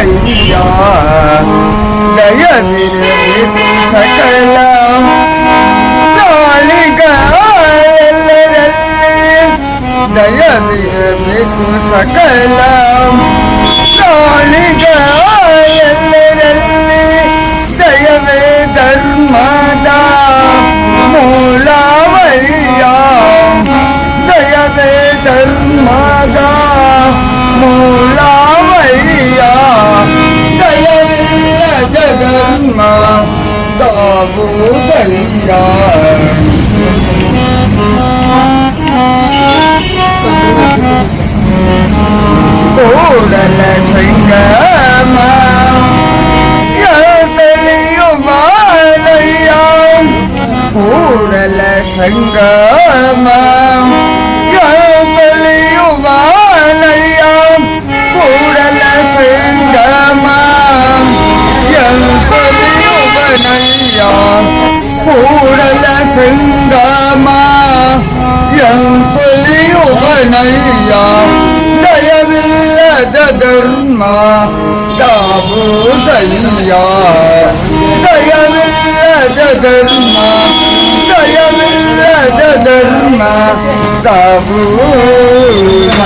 అయ్యా దయ సకల దయ మీకు సకల ఎల్లరల్లి దయవే ధర్మద మూలావయ్యా దయవే ధర్మద మూలా பிரம்மா தாமோதரியா கோடல செங்கமா கூடல சங்கமா கூடல செங்கமா என் புலியுகனையா தயவில்லத தர்மா? தாபூதையா? தயவில்லத தர்மா? தயவில்லத தர்மா? தாபூதையா